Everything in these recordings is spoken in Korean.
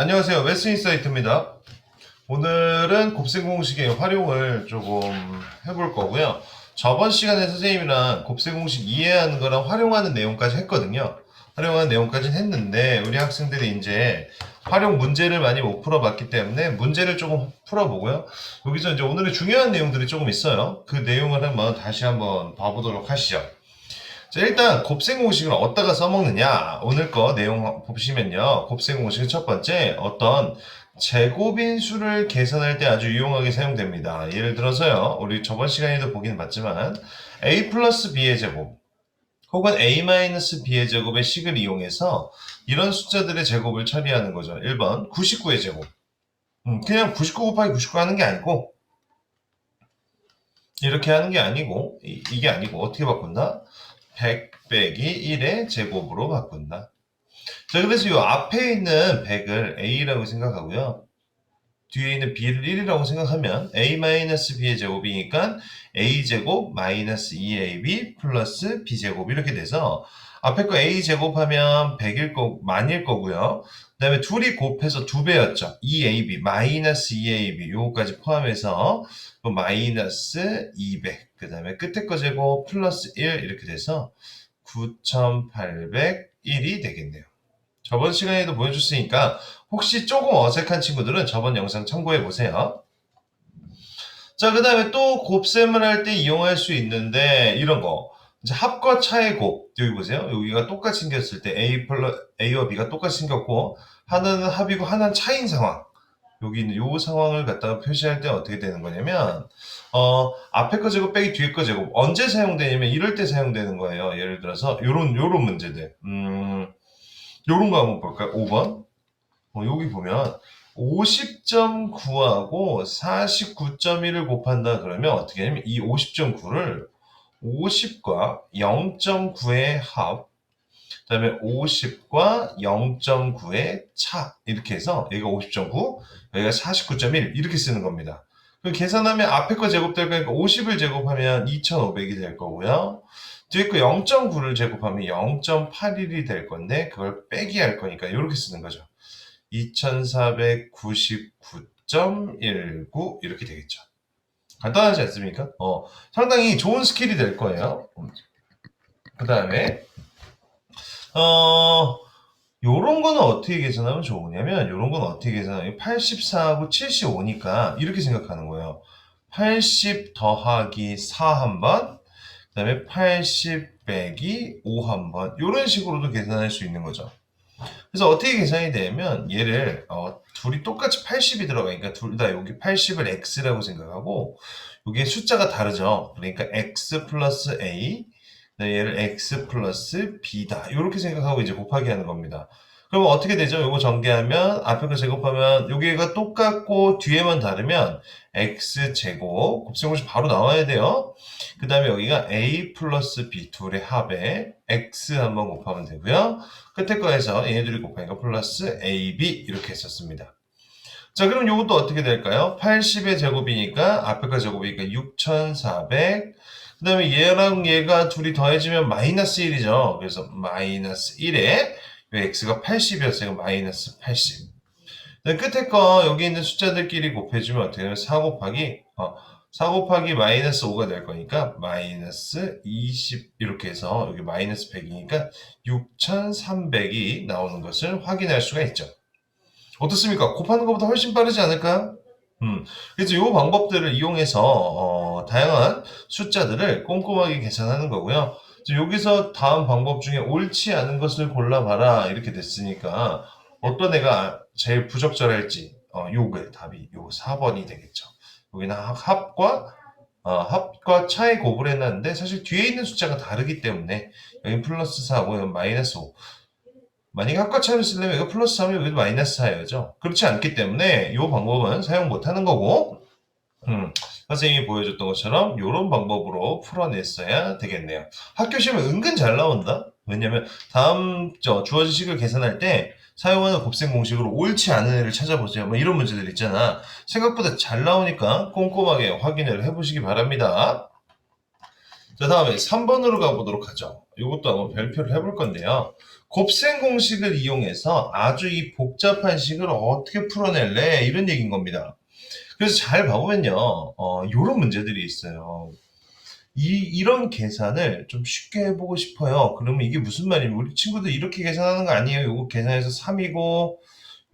안녕하세요. 웨스인사이트입니다. 오늘은 곱셈 공식의 활용을 조금 해볼 거고요. 저번 시간에 선생님이랑 곱셈 공식 이해하는 거랑 활용하는 내용까지 했거든요. 활용하는 내용까지는 했는데 우리 학생들이 이제 활용 문제를 많이 못 풀어봤기 때문에 문제를 조금 풀어보고요. 여기서 이제 오늘의 중요한 내용들이 조금 있어요. 그 내용을 한번 다시 한번 봐보도록 하시죠. 자, 일단 곱셈 공식을 어디다가 써먹느냐? 오늘 거 내용 보시면요. 곱셈 공식은 첫 번째 어떤 제곱인 수를 계산할 때 아주 유용하게 사용됩니다. 예를 들어서요. 우리 저번 시간에도 보긴 봤지만 a 플러스 b의 제곱 혹은 a 마이너스 b의 제곱의 식을 이용해서 이런 숫자들의 제곱을 처리하는 거죠. 1번 99의 제곱. 음, 그냥 99 곱하기 99 하는 게 아니고 이렇게 하는 게 아니고 이, 이게 아니고 어떻게 바꾼다? 100 빼기 1의 제곱으로 바꾼다. 자, 그래서 이 앞에 있는 100을 a라고 생각하고요. 뒤에 있는 b를 1이라고 생각하면 a-b의 제곱이니까 a제곱 마이너스 2ab 플러스 b제곱 이렇게 돼서 앞에 거 a제곱하면 100일 거, 만일 거고요. 그 다음에 둘이 곱해서 2배였죠. 2ab 마이너스 2ab 요거까지 포함해서 또 마이너스 200, 그 다음에 끝에 거 제곱 플러스 1 이렇게 돼서 9801이 되겠네요. 저번 시간에도 보여줬으니까 혹시 조금 어색한 친구들은 저번 영상 참고해 보세요. 자, 그 다음에 또 곱셈을 할 때 이용할 수 있는데 이런 거. 이제 합과 차의 곱. 여기 보세요. 여기가 똑같이 생겼을 때 A 플러 A와 B가 똑같이 생겼고 하나는 합이고 하나는 차인 상황. 여기 있는 요 상황을 갖다가 표시할 때 어떻게 되는 거냐면 어 앞에 거 제곱 빼기 뒤에 거 제곱 언제 사용되냐면 이럴 때 사용되는 거예요. 예를 들어서 요런 요런 문제들. 음 요런 거 한번 볼까요? 5번. 어, 여기 보면 50.9하고 49.1을 곱한다 그러면 어떻게 하냐면 이 50.9를 50과 0.9의 합, 그 다음에 50과 0.9의 차 이렇게 해서 여기가 50.9, 여기가 49.1 이렇게 쓰는 겁니다. 그럼 계산하면 앞에 거 제곱될 거니까 50을 제곱하면 2,500이 될 거고요. 뒤에 거 0.9를 제곱하면 0.81이 될 건데 그걸 빼기 할 거니까 이렇게 쓰는 거죠. 2499.19 이렇게 되겠죠. 간단하지 않습니까? 어, 상당히 좋은 스킬이 될 거예요. 그 다음에 어, 요런 거는 어떻게 계산하면 좋으냐면 요런 건 어떻게 계산하면 84하고 75니까 이렇게 생각하는 거예요. 80 더하기 4 한 번, 그 다음에 80 빼기 5 한 번, 요런 식으로도 계산할 수 있는 거죠. 그래서 어떻게 계산이 되면 얘를 어, 둘이 똑같이 80이 들어가니까 둘 다 여기 80을 x라고 생각하고 여기에 숫자가 다르죠. 그러니까 x 플러스 a 네, 얘를 x 플러스 b다 이렇게 생각하고 이제 곱하기 하는 겁니다. 그러면 어떻게 되죠? 이거 전개하면 앞에 거 제곱하면 여기가 똑같고 뒤에만 다르면 x 제곱 곱셈공식 바로 나와야 돼요. 그 다음에 여기가 a 플러스 b 둘의 합에 x 한번 곱하면 되고요. 끝에 거에서 얘네들이 곱하니까 플러스 ab 이렇게 했었습니다. 자 그럼 이것도 어떻게 될까요? 80의 제곱이니까 앞에 거 제곱이니까 6400 그 다음에 얘랑 얘가 둘이 더해지면 마이너스 1이죠. 그래서 마이너스 1에 x가 80이었어요. 마이너스 80. 그 끝에 거 여기 있는 숫자들끼리 곱해주면 어떻게 되면 4 곱하기 어, 4 곱하기 마이너스 5가 될 거니까 마이너스 20 이렇게 해서 여기 마이너스 100이니까 6300이 나오는 것을 확인할 수가 있죠. 어떻습니까? 곱하는 것보다 훨씬 빠르지 않을까요? 음, 그래서 이 방법들을 이용해서 어, 다양한 숫자들을 꼼꼼하게 계산하는 거고요. 여기서 다음 방법 중에 옳지 않은 것을 골라봐라 이렇게 됐으니까 어떤 애가 제일 부적절할지 어, 요게 답이 요 4번이 되겠죠. 여기는 합과 어, 합과 차의 곱을 해놨는데 사실 뒤에 있는 숫자가 다르기 때문에 여기 플러스 4고 여기 마이너스 5 만약에 합과 차를 쓰려면 이거 플러스 3이면 여기도 마이너스 4야죠. 그렇지 않기 때문에 이 방법은 사용 못하는 거고 음, 선생님이 보여줬던 것처럼 이런 방법으로 풀어냈어야 되겠네요. 학교 시험에 은근 잘 나온다. 왜냐면 다음 저 주어진 식을 계산할 때 사용하는 곱셈 공식으로 옳지 않은 애를 찾아보세요. 뭐 이런 문제들 있잖아. 생각보다 잘 나오니까 꼼꼼하게 확인을 해보시기 바랍니다. 자, 다음에 3번으로 가보도록 하죠. 이것도 한번 별표를 해볼 건데요. 곱셈 공식을 이용해서 아주 이 복잡한 식을 어떻게 풀어낼래? 이런 얘기인 겁니다. 그래서 잘 봐보면요. 어, 요런 문제들이 있어요. 이, 이런 계산을 좀 쉽게 해보고 싶어요. 그러면 이게 무슨 말이냐면 우리 친구들 이렇게 계산하는 거 아니에요. 요거 계산해서 3이고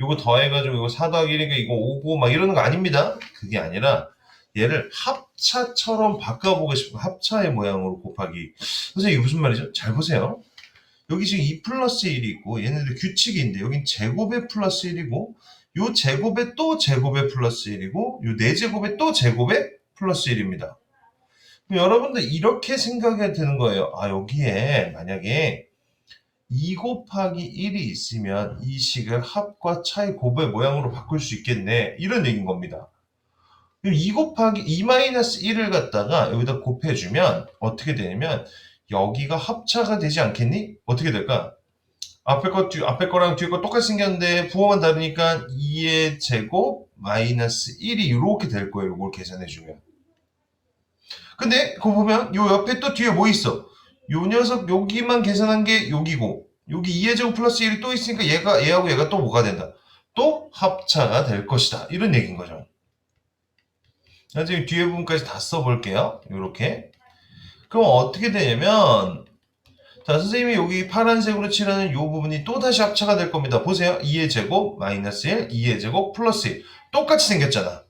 요거 더해가지고 이거 4 더하기 1이니까 이거 5고 막 이러는 거 아닙니다. 그게 아니라 얘를 합차처럼 바꿔보고 싶고 합차의 모양으로 곱하기. 선생님 이게 무슨 말이죠? 잘 보세요. 여기 지금 2 플러스 1이 있고 얘네들 규칙인데 여긴 제곱에 플러스 1이고 요 제곱에 또 제곱에 플러스 1이고 요 4제곱에 또 제곱에 플러스 1입니다. 그럼 여러분들 이렇게 생각해야 되는 거예요. 아 여기에 만약에 2 곱하기 1이 있으면 이 식을 합과 차의 곱의 모양으로 바꿀 수 있겠네. 이런 얘기인 겁니다. 2 곱하기 2 마이너스 1을 갖다가 여기다 곱해주면 어떻게 되냐면 여기가 합차가 되지 않겠니? 어떻게 될까? 앞에 거, 뒤, 앞에 거랑 뒤에 거 똑같이 생겼는데 부호만 다르니까 2의 제곱 마이너스 1이 이렇게 될 거예요. 이걸 계산해주면. 근데 그거 보면 요 옆에 또 뒤에 뭐 있어? 요 녀석 여기만 계산한 게 여기고 여기 2의 제곱 플러스 1이 또 있으니까 얘가 얘하고 얘가 또 뭐가 된다? 또 합차가 될 것이다. 이런 얘기인 거죠. 자, 지금 뒤에 부분까지 다 써볼게요. 이렇게. 그럼 어떻게 되냐면 자 선생님이 여기 파란색으로 칠하는 이 부분이 또 다시 합차가 될 겁니다. 보세요. 2의 제곱 마이너스 1, 2의 제곱 플러스 1. 똑같이 생겼잖아.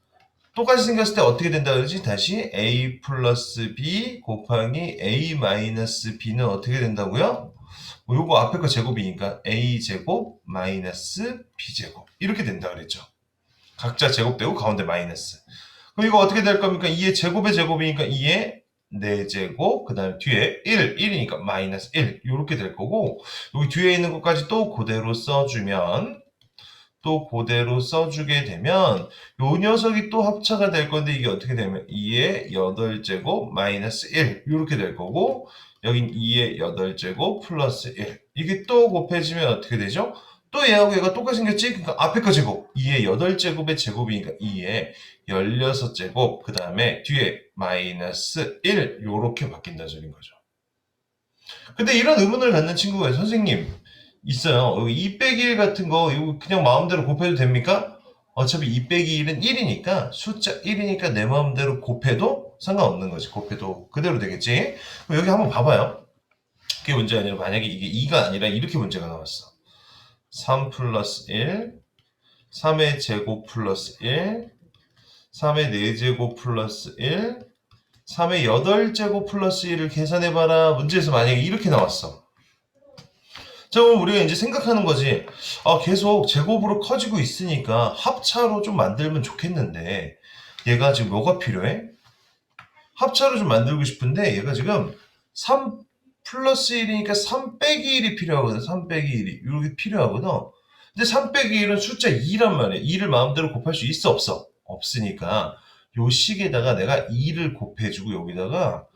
똑같이 생겼을 때 어떻게 된다 그러지? 다시 a 플러스 b 곱하기 a 마이너스 b는 어떻게 된다고요? 뭐 요거 앞에 거 제곱이니까 a 제곱 마이너스 b 제곱 이렇게 된다 그랬죠. 각자 제곱되고 가운데 마이너스. 그럼 이거 어떻게 될 겁니까? 2의 제곱의 제곱이니까 2의 4제곱, 그 다음에 뒤에 1, 1이니까 마이너스 1 이렇게 될 거고 여기 뒤에 있는 것까지 또 그대로 써주면 또 그대로 써주게 되면 요 녀석이 또 합차가 될 건데 이게 어떻게 되면 2의 8제곱 마이너스 1 이렇게 될 거고 여긴 2의 8제곱 플러스 1 이게 또 곱해지면 어떻게 되죠? 또 얘하고 얘가 똑같이 생겼지? 그러니까 앞에 거 제곱 2의 8제곱의 제곱이니까 2의 16제곱 그 다음에 뒤에 마이너스 1 요렇게 바뀐다는 소리인 거죠. 근데 이런 의문을 갖는 친구가 선생님 있어요. 여기 2 빼기 1 같은 거 이거 그냥 마음대로 곱해도 됩니까? 어차피 2 빼기 1은 1이니까 숫자 1이니까 내 마음대로 곱해도 상관없는 거지. 곱해도 그대로 되겠지. 여기 한번 봐봐요. 그게 문제가 아니라 만약에 이게 2가 아니라 이렇게 문제가 나왔어. 3 플러스 1 3의 제곱 플러스 1 3의 4제곱 플러스 1 3의 8제곱 플러스 1을 계산해봐라. 문제에서 만약에 이렇게 나왔어. 자, 그럼 우리가 이제 생각하는 거지. 아, 계속 제곱으로 커지고 있으니까 합차로 좀 만들면 좋겠는데, 얘가 지금 뭐가 필요해? 합차로 좀 만들고 싶은데, 얘가 지금 3 플러스 1이니까 3 빼기 1이 필요하거든. 3 빼기 1이. 이렇게 필요하거든. 근데 3 빼기 1은 숫자 2란 말이야. 2를 마음대로 곱할 수 있어, 없어? 없으니까, 요 식에다가 내가 2를 곱해주고, 여기다가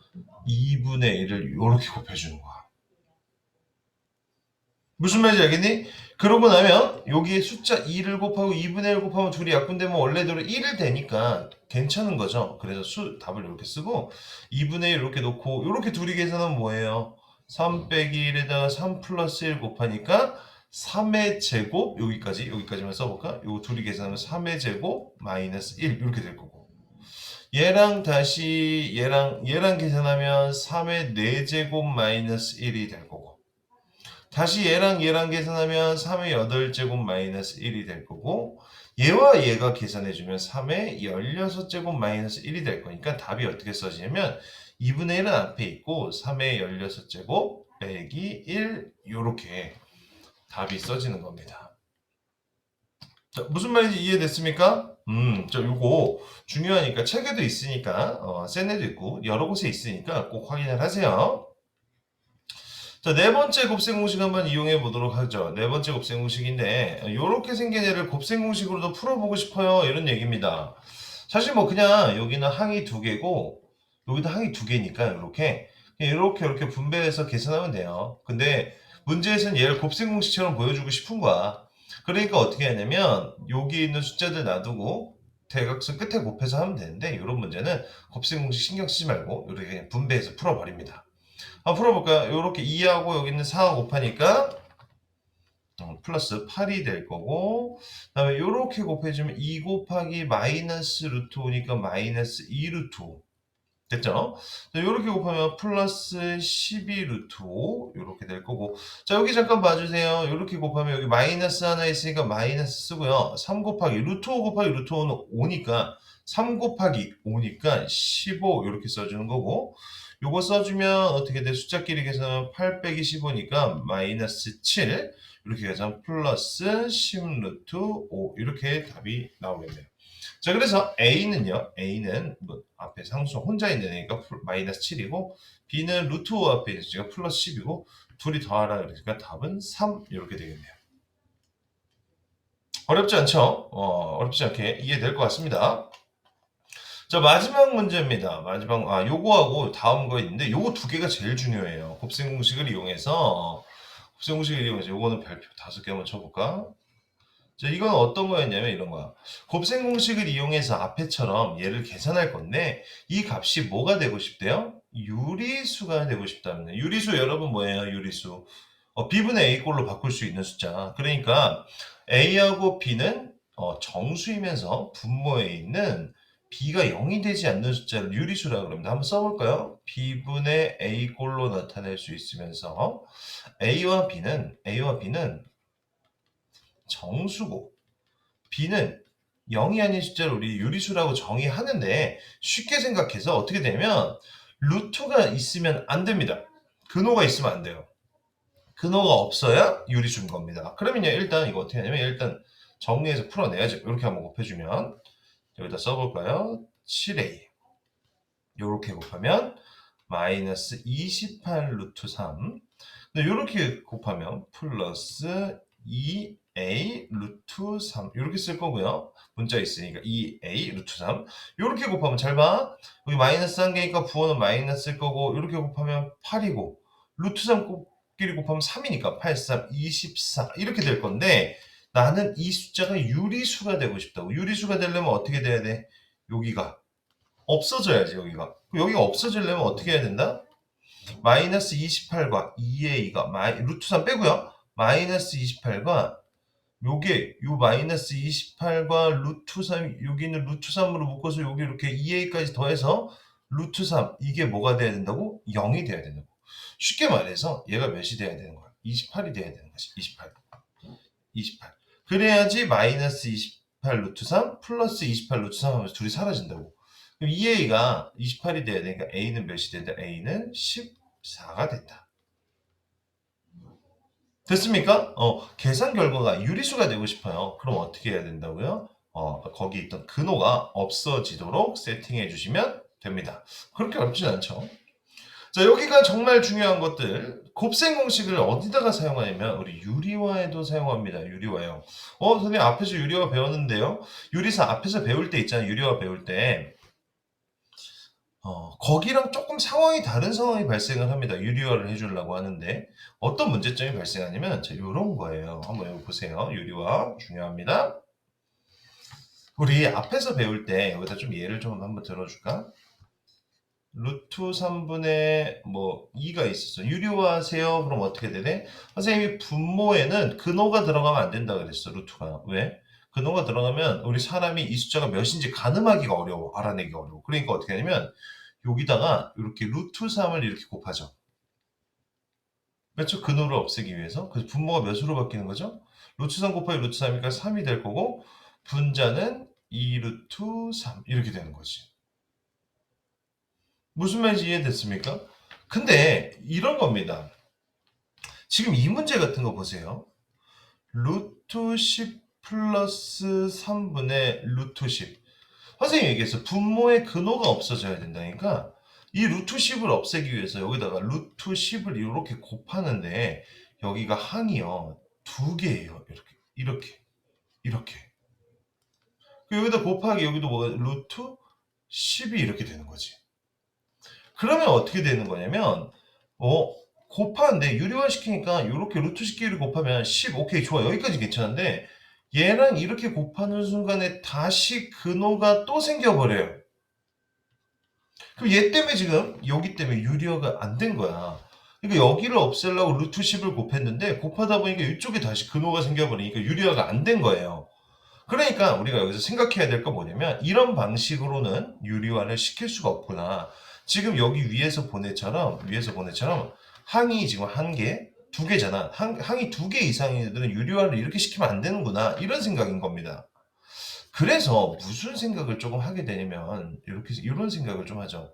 2분의 1을 이렇게 곱해주는 거야. 무슨 말인지 알겠니? 그러고 나면 여기에 숫자 2를 곱하고 2분의 1 곱하면 둘이 약분되면 원래대로 1을 되니까 괜찮은 거죠. 그래서 수 답을 이렇게 쓰고 2분의 1 이렇게 놓고 이렇게 둘이 계산하면 뭐예요? 3 빼기 1에다가 3 플러스 1 곱하니까 3의 제곱 여기까지 여기까지만 써볼까? 요거 둘이 계산하면 3의 제곱 마이너스 1 이렇게 될 거고. 얘랑 다시 얘랑 얘랑 계산하면 3의 4제곱 마이너스 1이 될 거고. 다시 얘랑 얘랑 계산하면 3의 8제곱 마이너스 1이 될 거고 얘와 얘가 계산해주면 3의 16제곱 마이너스 1이 될 거니까 답이 어떻게 써지냐면 2분의 1은 앞에 있고 3의 16제곱 빼기 1 요렇게 답이 써지는 겁니다. 자, 무슨 말인지 이해됐습니까? 음, 저 요거 중요하니까 책에도 있으니까 어, 센에도 있고 여러 곳에 있으니까 꼭 확인을 하세요. 자, 네 번째 곱셈 공식 한번 이용해 보도록 하죠. 네 번째 곱셈 공식인데, 이렇게 생긴 애를 곱셈 공식으로도 풀어보고 싶어요. 이런 얘기입니다. 사실 뭐 그냥 여기는 항이 두 개고, 여기도 항이 두 개니까 이렇게, 이렇게 이렇게 분배해서 계산하면 돼요. 근데 문제에서는 얘를 곱셈 공식처럼 보여주고 싶은 거야. 그러니까 어떻게 하냐면, 여기 있는 숫자들 놔두고, 대각선 끝에 곱해서 하면 되는데 이런 문제는 곱셈 공식 신경 쓰지 말고 이렇게 분배해서 풀어버립니다. 한번 풀어볼까요? 이렇게 2하고 여기 있는 4 곱하니까 어, 플러스 8이 될 거고 그 다음에 이렇게 곱해주면 2 곱하기 마이너스 루트 5니까 마이너스 2 루트 5 됐죠? 이렇게 곱하면 플러스 12 루트 5 이렇게 될 거고. 자 여기 잠깐 봐주세요. 이렇게 곱하면 여기 마이너스 하나 있으니까 마이너스 쓰고요. 3 곱하기 루트 5 곱하기 루트 5는 5니까 3 곱하기 5니까 15 이렇게 써주는 거고 요거 써주면 어떻게 돼? 숫자끼리 계산하면 8 빼기 15니까 마이너스 7 이렇게 계산 플러스 10 루트 5 이렇게 답이 나오겠네요. 자 그래서 A는요. A는 뭐 앞에 상수 혼자 있는 애니까 플- 마이너스 7이고 B는 루트 5 앞에 있으니까 플러스 10이고 둘이 더하라 그러니까 답은 3 이렇게 되겠네요. 어렵지 않죠? 어, 어렵지 않게 이해될 것 같습니다 자 마지막 문제입니다 마지막 아 요거하고 다음 거 있는데 요거 두 개가 제일 중요해요 곱셈 공식을 이용해서 곱셈 공식을 이용해서 요거는 별표 다섯 개 한번 쳐볼까 자, 이건 어떤 거였냐면 이런 거야. 곱셈 공식을 이용해서 앞에처럼 얘를 계산할 건데 이 값이 뭐가 되고 싶대요? 유리수가 되고 싶답니다. 유리수 여러분 뭐예요? 유리수. 어, b분의 a 꼴로 바꿀 수 있는 숫자. 그러니까 a하고 b는 어, 정수이면서 분모에 있는 b가 0이 되지 않는 숫자를 유리수라고 그럽니다. 한번 써볼까요? b분의 a 꼴로 나타낼 수 있으면서 a와 b는 a와 b는 정수고 b는 0이 아닌 숫자를 우리 유리수라고 정의하는데 쉽게 생각해서 어떻게 되면 루트가 있으면 안 됩니다. 근호가 있으면 안 돼요. 근호가 없어야 유리수인 겁니다. 그러면요 일단 이거 어떻게 하냐면 일단 정리해서 풀어내야죠. 이렇게 한번 곱해주면 여기다 써볼까요? 7a 이렇게 곱하면 마이너스 28 루트 3 이렇게 곱하면 플러스 2a 루트 3 이렇게 쓸 거고요. 문자 있으니까 2a 루트 3 이렇게 곱하면 잘 봐. 여기 마이너스 한 개니까 부호는 마이너스일 거고 이렇게 곱하면 8이고 루트 3 곱 끼리 곱하면 3이니까 8, 3, 24 이렇게 될 건데 나는 이 숫자가 유리수가 되고 싶다고. 유리수가 되려면 어떻게 돼야 돼? 여기가 없어져야지 여기가. 여기가 없어지려면 어떻게 해야 된다? 마이너스 28과 2a가 마이, 루트 3 빼고요. 마이너스 28과 요게 요 마이너스 28과 루트 3 여기는 루트 3으로 묶어서 여기 이렇게 2a까지 더해서 루트 3 이게 뭐가 돼야 된다고? 0이 돼야 된다고. 쉽게 말해서 얘가 몇이 돼야 되는 거야? 28이 돼야 되는 거지. 28. 28. 그래야지 마이너스 28 루트 3 플러스 28 루트 3 하면서 둘이 사라진다고. 그럼 2a가 28이 돼야 되니까 a는 몇이 된다? a는 14가 된다. 됐습니까? 어, 계산 결과가 유리수가 되고 싶어요. 그럼 어떻게 해야 된다고요? 어, 거기 있던 근호가 없어지도록 세팅해 주시면 됩니다. 그렇게 어렵진 않죠. 자, 여기가 정말 중요한 것들. 곱셈 공식을 어디다가 사용하냐면 우리 유리화에도 사용합니다. 유리화요. 어, 선생님 앞에서 유리화 배웠는데요. 유리사 앞에서 배울 때 있잖아요. 유리화 배울 때. 어, 거기랑 조금 상황이 다른 상황이 발생을 합니다. 유리화를 해주려고 하는데 어떤 문제점이 발생하냐면 자, 이런 거예요. 한번 여기 보세요. 유리화 중요합니다. 우리 앞에서 배울 때 여기다 좀 예를 좀 한번 들어줄까? 루트 3분의 뭐 2가 있었어. 유리화하세요. 그럼 어떻게 되네? 선생님이 분모에는 근호가 들어가면 안 된다 그랬어. 루트가. 왜? 근호가 들어가면 우리 사람이 이 숫자가 몇인지 가늠하기가 어려워. 알아내기가 어려워. 그러니까 어떻게 하냐면 여기다가 이렇게 루트 3을 이렇게 곱하죠. 그렇죠? 근호를 없애기 위해서. 그래서 분모가 몇으로 바뀌는 거죠? 루트 3 곱하기 루트 3이니까 3이 될 거고 분자는 2 루트 3 이렇게 되는 거지. 무슨 말인지 이해됐습니까? 근데 이런 겁니다. 지금 이 문제 같은 거 보세요. 루트 10 플러스 3분의 루트 10. 선생님이 얘기했어. 분모의 근호가 없어져야 된다니까 이 루트 10을 없애기 위해서 여기다가 루트 10을 이렇게 곱하는데 여기가 항이요. 두 개예요. 이렇게. 이렇게. 이렇게. 그 여기다 곱하기 여기도 뭐가 루트 10이 이렇게 되는 거지. 그러면 어떻게 되는 거냐면 어 곱하는데 유리화 시키니까 이렇게 루트 10개를 곱하면 10 오케이 좋아 여기까지 괜찮은데 얘랑 이렇게 곱하는 순간에 다시 근호가 또 생겨버려요. 그럼 얘 때문에 지금 여기 때문에 유리화가 안 된 거야. 그러니까 여기를 없애려고 루트 10을 곱했는데 곱하다 보니까 이쪽에 다시 근호가 생겨버리니까 유리화가 안 된 거예요. 그러니까 우리가 여기서 생각해야 될 건 뭐냐면 이런 방식으로는 유리화를 시킬 수가 없구나. 지금 여기 위에서 보내처럼 위에서 보내처럼 항이 지금 한 개, 두 개잖아. 항, 항이 두 개 이상인 애들은 유리화를 이렇게 시키면 안 되는구나. 이런 생각인 겁니다. 그래서 무슨 생각을 조금 하게 되냐면 이렇게 이런 생각을 좀 하죠.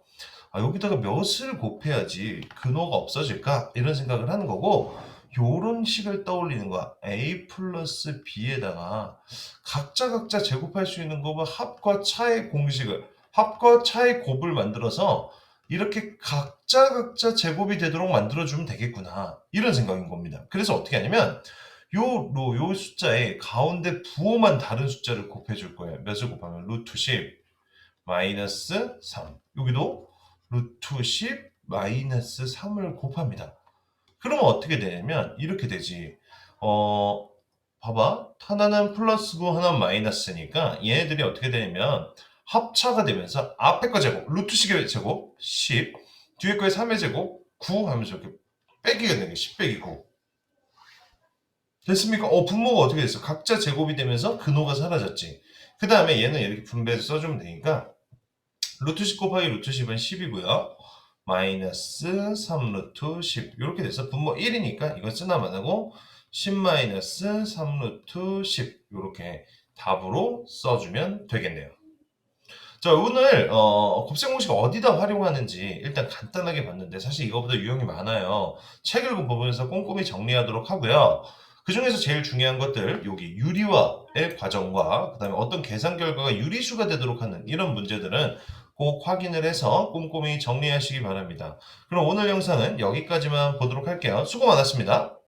아, 여기다가 몇을 곱해야지 근호가 없어질까? 이런 생각을 하는 거고 요런 식을 떠올리는 거야. a 플러스 b에다가 각자 각자 제곱할 수 있는 곱은 합과 차의 공식을 합과 차의 곱을 만들어서 이렇게 각자 각자 제곱이 되도록 만들어주면 되겠구나 이런 생각인 겁니다. 그래서 어떻게 하냐면 요, 로, 요 숫자에 가운데 부호만 다른 숫자를 곱해줄 거예요. 몇을 곱하면 루트 10 마이너스 3 여기도 루트 10 마이너스 3을 곱합니다. 그러면 어떻게 되냐면 이렇게 되지. 어, 봐봐. 하나는 플러스고 하나는 마이너스니까 얘네들이 어떻게 되냐면 합차가 되면서 앞에 거 제곱, 루트식의 제곱 10, 뒤에 거의 3의 제곱 9 하면서 이렇게 빼기가 되는 게 10 빼기 9. 됐습니까? 어, 분모가 어떻게 됐어? 각자 제곱이 되면서 근호가 사라졌지. 그 다음에 얘는 이렇게 분배해서 써주면 되니까 루트 10 곱하기 루트 10은 10이고요. 마이너스 3 루트 10 이렇게 돼서 분모 1이니까 이거 쓰나만 하고 10 마이너스 3 루트 10 이렇게 답으로 써주면 되겠네요. 자 오늘 어, 곱셈 공식 어디다 활용하는지 일단 간단하게 봤는데 사실 이거보다 유형이 많아요. 책 읽은 부분에서 꼼꼼히 정리하도록 하고요. 그 중에서 제일 중요한 것들 여기 유리화의 과정과 그다음에 어떤 계산 결과가 유리수가 되도록 하는 이런 문제들은 꼭 확인을 해서 꼼꼼히 정리하시기 바랍니다. 그럼 오늘 영상은 여기까지만 보도록 할게요. 수고 많았습니다.